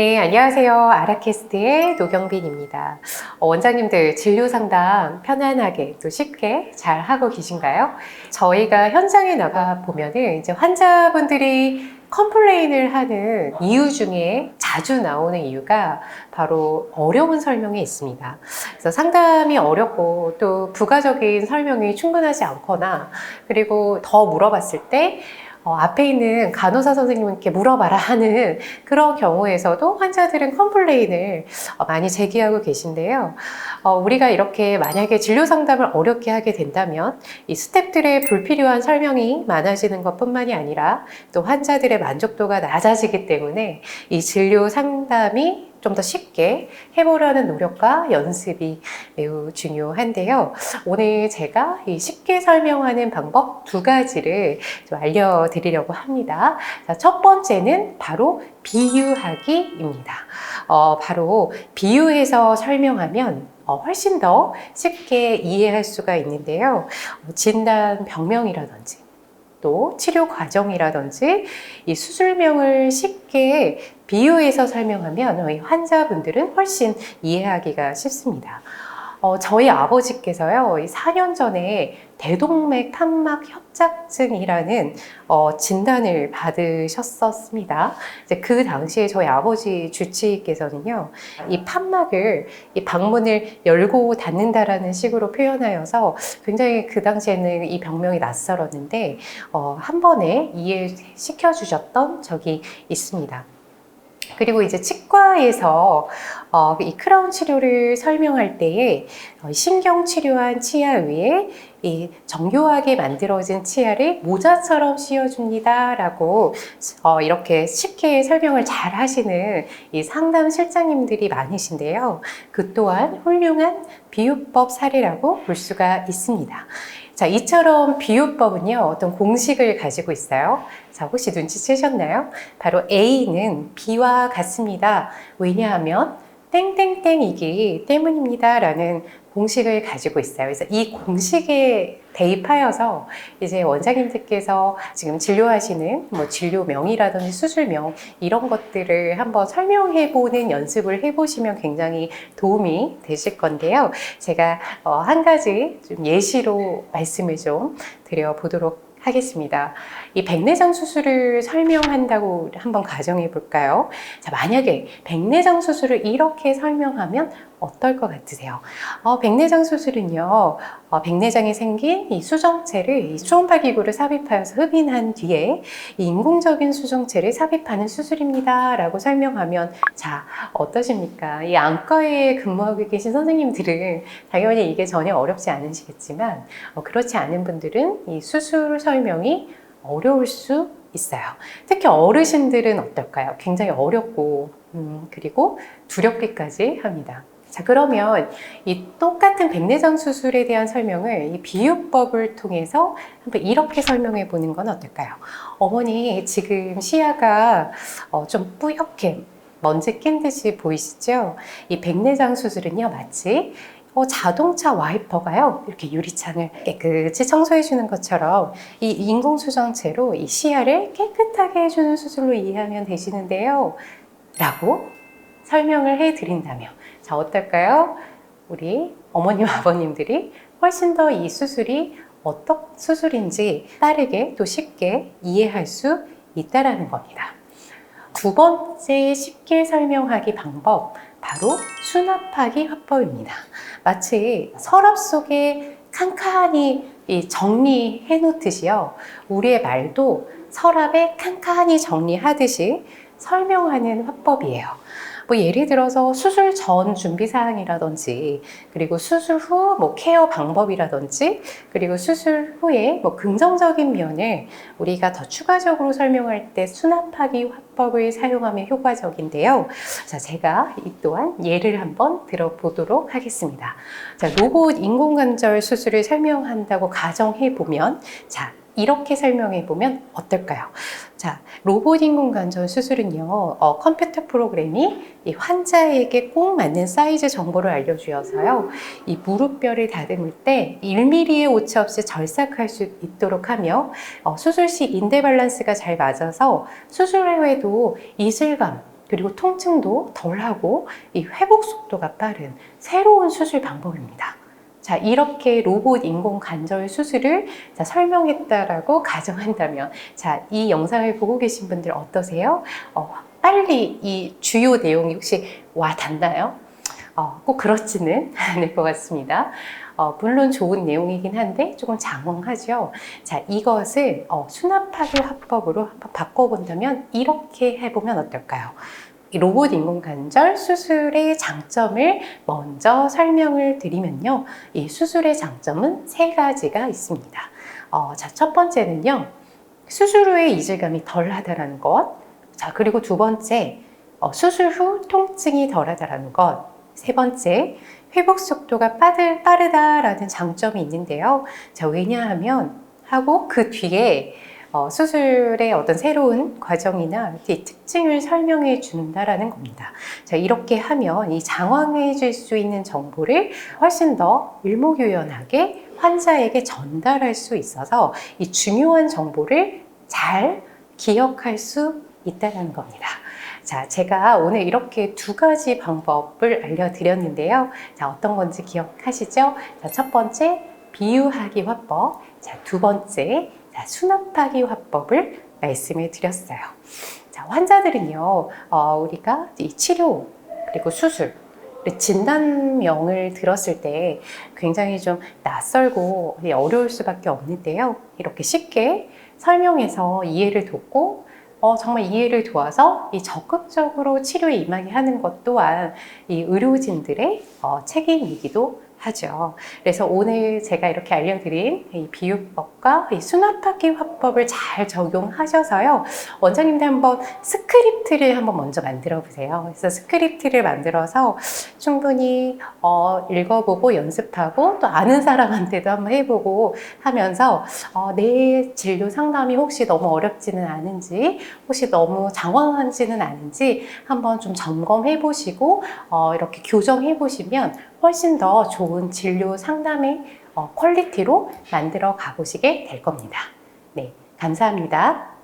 네, 안녕하세요. 아라캐스트의 노경빈입니다. 어, 원장님들 진료 상담 편안하게 또 쉽게 잘 하고 계신가요? 저희가 현장에 나가 보면은 이제 환자분들이 컴플레인을 하는 이유 중에 자주 나오는 이유가 바로 어려운 설명이 있습니다. 그래서 상담이 어렵고 또 부가적인 설명이 충분하지 않거나 그리고 더 물어봤을 때 어, 앞에 있는 간호사 선생님께 물어봐라 하는 그런 경우에서도 환자들은 컴플레인을 어, 많이 제기하고 계신데요. 어, 우리가 이렇게 만약에 진료 상담을 어렵게 하게 된다면 이 스탭들의 불필요한 설명이 많아지는 것 뿐만이 아니라 또 환자들의 만족도가 낮아지기 때문에 이 진료 상담이 좀 더 쉽게 해보려는 노력과 연습이 매우 중요한데요. 오늘 제가 이 쉽게 설명하는 방법 두 가지를 좀 알려드리려고 합니다. 자, 첫 번째는 바로 비유하기입니다. 어, 바로 비유해서 설명하면 어, 훨씬 더 쉽게 이해할 수가 있는데요. 어, 진단 병명이라든지 또 치료 과정이라든지 이 수술명을 쉽게 비유해서 설명하면 이 환자분들은 훨씬 이해하기가 쉽습니다. 어, 저희 아버지께서요, 이 4년 전에 대동맥 판막 협착증이라는 어, 진단을 받으셨었습니다. 이제 그 당시에 저희 아버지 주치의께서는요, 이 판막을, 이 방문을 열고 닫는다라는 식으로 표현하여서 굉장히 그 당시에는 이 병명이 낯설었는데, 어, 한 번에 이해시켜 주셨던 적이 있습니다. 그리고 이제 치과에서 어, 이 크라운 치료를 설명할 때에 어, 신경 치료한 치아 위에 이 정교하게 만들어진 치아를 모자처럼 씌워줍니다 라고 어, 이렇게 쉽게 설명을 잘 하시는 이 상담 실장님들이 많으신데요. 그 또한 훌륭한 비유법 사례라고 볼 수가 있습니다. 자, 이처럼 비유법은요, 어떤 공식을 가지고 있어요. 자, 혹시 눈치채셨나요? 바로 A는 B와 같습니다. 왜냐하면 땡땡땡이기 때문입니다. 라는 공식을 가지고 있어요. 그래서 이 공식에 대입하여서 이제 원장님들께서 지금 진료하시는 뭐 진료명이라든지 수술명 이런 것들을 한번 설명해 보는 연습을 해 보시면 굉장히 도움이 되실 건데요. 제가 어, 한 가지 좀 예시로 말씀을 좀 드려 보도록 하겠습니다. 이 백내장 수술을 설명한다고 한번 가정해 볼까요? 자, 만약에 백내장 수술을 이렇게 설명하면 어떨 것 같으세요? 어, 백내장 수술은요, 어, 백내장이 생긴 이 수정체를 이 초음파 기구를 삽입하여서 흡인한 뒤에 이 인공적인 수정체를 삽입하는 수술입니다. 라고 설명하면, 자, 어떠십니까? 이 안과에 근무하고 계신 선생님들은 당연히 이게 전혀 어렵지 않으시겠지만, 어, 그렇지 않은 분들은 이 수술 설명이 어려울 수 있어요. 특히 어르신들은 어떨까요? 굉장히 어렵고, 음, 그리고 두렵기까지 합니다. 자, 그러면 이 똑같은 백내장 수술에 대한 설명을 이 비유법을 통해서 한번 이렇게 설명해 보는 건 어떨까요? 어머니, 지금 시야가 어, 좀 뿌옇게 먼지 낀 듯이 보이시죠? 이 백내장 수술은요, 마치 어, 자동차 와이퍼가요, 이렇게 유리창을 깨끗이 청소해 주는 것처럼 이 인공 수정체로 이 시야를 깨끗하게 해주는 수술로 이해하면 되시는데요. 라고 설명을 해 드린다면, 자, 어떨까요? 우리 어머님, 아버님들이 훨씬 더 이 수술이 어떤 수술인지 빠르게 또 쉽게 이해할 수 있다라는 겁니다. 두 번째 쉽게 설명하기 방법, 바로 수납하기 화법입니다. 마치 서랍 속에 칸칸이 이 정리해 놓듯이요. 우리의 말도 서랍에 칸칸이 정리하듯이 설명하는 화법이에요. 뭐 예를 들어서 수술 전 준비 사항이라든지 그리고 수술 후 뭐 케어 방법이라든지 그리고 수술 후에 뭐 긍정적인 면을 우리가 더 추가적으로 설명할 때 수납하기 화법을 사용하면 효과적인데요. 자, 제가 이 또한 예를 한번 들어보도록 하겠습니다. 자, 로봇 인공관절 수술을 설명한다고 가정해 보면 자, 이렇게 설명해 보면 어떨까요? 자, 로봇 인공관절 수술은요, 어, 컴퓨터 프로그램이 이 환자에게 꼭 맞는 사이즈 정보를 알려주어서요, 이 무릎뼈를 다듬을 때 1mm의 오차 없이 절삭할 수 있도록 하며, 어, 수술 시 인대 밸런스가 잘 맞아서 수술 후에도 이슬감, 그리고 통증도 덜하고 이 회복 속도가 빠른 새로운 수술 방법입니다. 자, 이렇게 로봇 인공 관절 수술을 자, 설명했다라고 가정한다면, 자, 이 영상을 보고 계신 분들 어떠세요? 어, 빨리 이 주요 내용이 혹시 와 닿나요? 어, 꼭 그렇지는 않을 것 같습니다. 어, 물론 좋은 내용이긴 한데 조금 장황하죠. 자, 이것을 어, 수납하기 화법으로 한번 바꿔본다면 이렇게 해보면 어떨까요? 이 로봇 인공관절 수술의 장점을 먼저 설명을 드리면요. 이 수술의 장점은 세 가지가 있습니다. 어, 자, 첫 번째는요. 수술 후에 이질감이 덜 하다라는 것. 자, 그리고 두 번째, 어, 수술 후 통증이 덜 하다라는 것. 세 번째, 회복 속도가 빠르, 빠르다라는 장점이 있는데요. 자, 왜냐하면 하고 그 뒤에 어, 수술의 어떤 새로운 과정이나 이 특징을 설명해 준다라는 겁니다. 자, 이렇게 하면 이 장황해질 수 있는 정보를 훨씬 더 일목요연하게 환자에게 전달할 수 있어서 이 중요한 정보를 잘 기억할 수 있다는 겁니다. 자, 제가 오늘 이렇게 두 가지 방법을 알려드렸는데요. 자, 어떤 건지 기억하시죠? 자, 첫 번째, 비유하기 화법. 자, 두 번째, 자, 수납하기 화법을 말씀을 드렸어요. 자, 환자들은요, 어, 우리가 이 치료, 그리고 수술, 진단명을 들었을 때 굉장히 좀 낯설고 어려울 수밖에 없는데요. 이렇게 쉽게 설명해서 이해를 돕고 어, 정말 이해를 도와서 이 적극적으로 치료에 임하게 하는 것 또한 이 의료진들의 어, 책임이기도 하죠. 그래서 오늘 제가 이렇게 알려드린 이 비유법과 이 수납하기 화법을 잘 적용하셔서요. 원장님들 한번 스크립트를 한번 먼저 만들어 보세요. 그래서 스크립트를 만들어서 충분히 어, 읽어보고 연습하고 또 아는 사람한테도 한번 해보고 하면서 어, 내 진료 상담이 혹시 너무 어렵지는 않은지 혹시 너무 장황한지는 않은지 한번 좀 점검해 보시고 어, 이렇게 교정해 보시면 훨씬 더 좋은 진료 상담의 어, 퀄리티로 만들어 가보시게 될 겁니다. 네, 감사합니다.